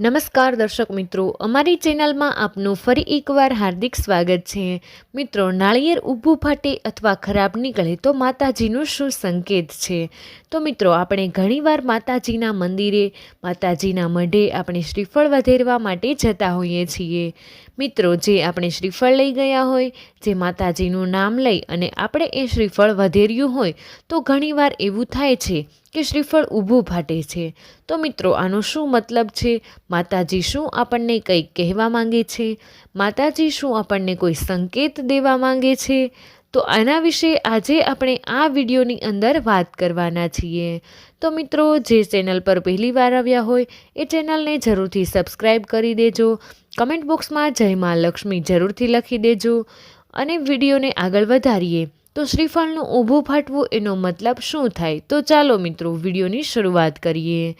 નમસ્કાર દર્શક મિત્રો, અમારી ચેનલમાં આપનું ફરી એકવાર હાર્દિક સ્વાગત છે. મિત્રો, નાળિયેર ઊભું ફાટે અથવા ખરાબ નીકળે તો માતાજીનું શું સંકેત છે? તો મિત્રો, આપણે ઘણીવાર માતાજીના મંદિરે, માતાજીના મઢે આપણે શ્રીફળ વધેરવા માટે જતા હોઈએ છીએ. મિત્રો, જે આપણે શ્રીફળ લઈ ગયા હોય, જે માતાજીનું નામ લઈ અને આપણે એ શ્રીફળ વધેર્યું હોય, તો ઘણીવાર એવું થાય છે કે શ્રીફળ ઊભું ફાટે છે? તો મિત્રો, આનો શું મતલબ છે? માતાજી શું આપણને કંઈક કહેવા માંગે છે? માતાજી શું આપણને કોઈ સંકેત દેવા માંગે છે? તો આના વિશે આજે આપણે આ વિડીયોની અંદર વાત કરવાના છીએ. તો મિત્રો, જે ચેનલ પર પહેલી વાર આવ્યા હોય, એ ચેનલને જરૂરથી સબસ્ક્રાઈબ કરી દેજો. કમેન્ટ બોક્સમાં જય મા લક્ષ્મી જરૂરથી લખી દેજો. અને વિડીયોને આગળ વધારીએ. તો શ્રીફળનું ઊભું ફાટવું એનો મતલબ શું થાય? તો ચાલો મિત્રો, વિડીયોની શરૂઆત કરીએ.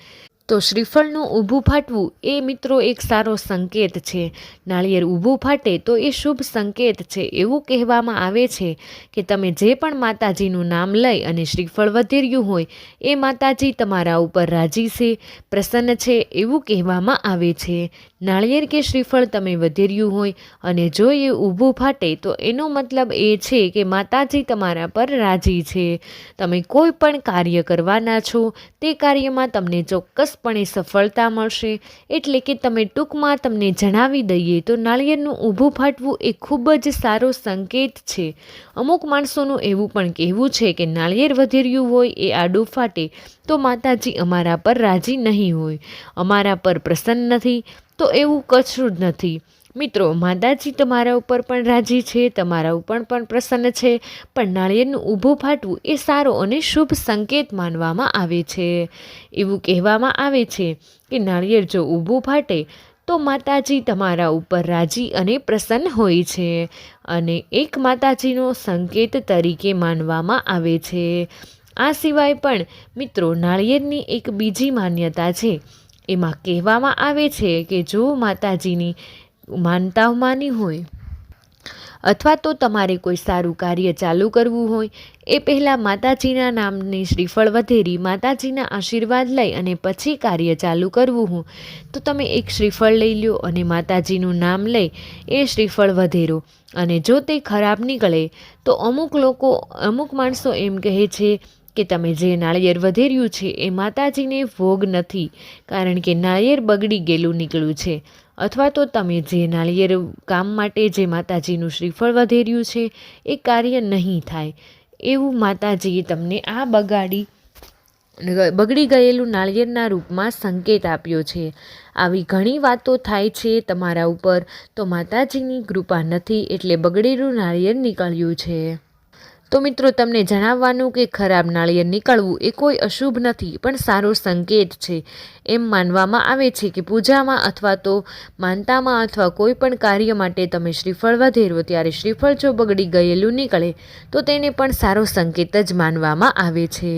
તો શ્રીફળનું ઊભું ફાટવું એ મિત્રો એક સારો સંકેત છે. નાળિયેર ઊભું ફાટે તો એ શુભ સંકેત છે. એવું કહેવામાં આવે છે કે તમે જે પણ માતાજીનું નામ લઈ અને શ્રીફળ વધેર્યું હોય, એ માતાજી તમારા ઉપર રાજી છે. પ્રસન્ન છે એવું કહેવામાં આવે છે. નાળિયેર કે શ્રીફળ તમે વધેર્યું હોય અને જો એ ઊભું ફાટે તો એનો મતલબ એ છે કે માતાજી તમારા પર રાજી છે. તમે કોઈ પણ કાર્ય કરવાના છો, તે કાર્યમાં તમને ચોક્કસપણે સફળતા મળશે. એટલે કે તમે ટૂંકમાં તમને જણાવી દઈએ તો નાળિયેરનું ઊભું ફાટવું એ ખૂબ જ સારો સંકેત છે. અમુક માણસોનું એવું પણ કહેવું છે કે નાળિયેર વધેર્યું હોય, એ આડું ફાટે તો માતાજી અમારા પર રાજી નહીં હોય. અમારા પર પ્રસન્ન નથી. તો એવું કશું જ નથી. મિત્રો, માતાજી તમારા ઉપર પણ રાજી છે, તમારા ઉપર પણ પ્રસન્ન છે, પણ નાળિયેરનું ઊભું ફાટવું એ સારો અને શુભ સંકેત માનવામાં આવે છે. એવું કહેવામાં આવે છે કે નાળિયેર જો ઊભું ફાટે, તો માતાજી તમારા ઉપર રાજી અને પ્રસન્ન હોય છે અને એક માતાજીનો સંકેત તરીકે માનવામાં આવે છે. આ સિવાય પણ, મિત્રો, નાળિયેરની એક બીજી માન્યતા છે એમાં કહેવામાં આવે છે કે જો માતાજીની માનતા માની હોય અથવા તો તમારે કોઈ સારું કાર્ય ચાલુ કરવું હોય, એ પહેલાં માતાજીના નામની શ્રીફળ વધેરી, માતાજીના આશીર્વાદ લઈ અને પછી કાર્ય ચાલુ કરવું હોય, તો તમે એક શ્રીફળ લઈ લો અને માતાજીનું નામ લઈ એ શ્રીફળ વધેરો. અને જો તે ખરાબ નીકળે, તો અમુક લોકો, અમુક માણસો એમ કહે છે કે તમે જે નાળિયેર વધેર્યું છે એ માતાજીને ભોગ નથી, કારણ કે નાળિયેર બગડી ગયેલું નીકળ્યું છે. અથવા તો તમે જે નાળિયેર કામ માટે જે માતાજીનું શ્રીફળ વધેર્યું છે, એ કાર્ય નહીં થાય. એવું માતાજીએ તમને આ બગાડી, બગડી ગયેલું નાળિયેરના રૂપમાં સંકેત આપ્યો છે. આવી ઘણી વાતો થાય છે તમારા ઉપર, તો માતાજીની કૃપા નથી એટલે બગડેલું નાળિયેર નીકળ્યું છે. તો મિત્રો, તમને જણાવવાનું કે ખરાબ નાળિયેર નીકળવું એ કોઈ અશુભ નથી, પણ સારો સંકેત છે. એમ માનવામાં આવે છે કે પૂજામાં અથવા તો માનતામાં અથવા કોઈ પણ કાર્ય માટે તમે શ્રીફળ વધેરો, ત્યારે શ્રીફળ જો બગડી ગયેલું નીકળે, તો તેને પણ સારો સંકેત જ માનવામાં આવે છે.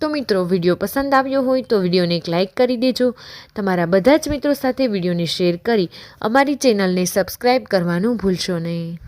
તો મિત્રો, વીડિયો પસંદ આવ્યો હોય તો વિડીયોને એક લાઇક કરી દેજો. તમારા બધા જ મિત્રો સાથે વિડીયોને શેર કરી અમારી ચેનલને સબસ્ક્રાઈબ કરવાનું ભૂલશો નહીં.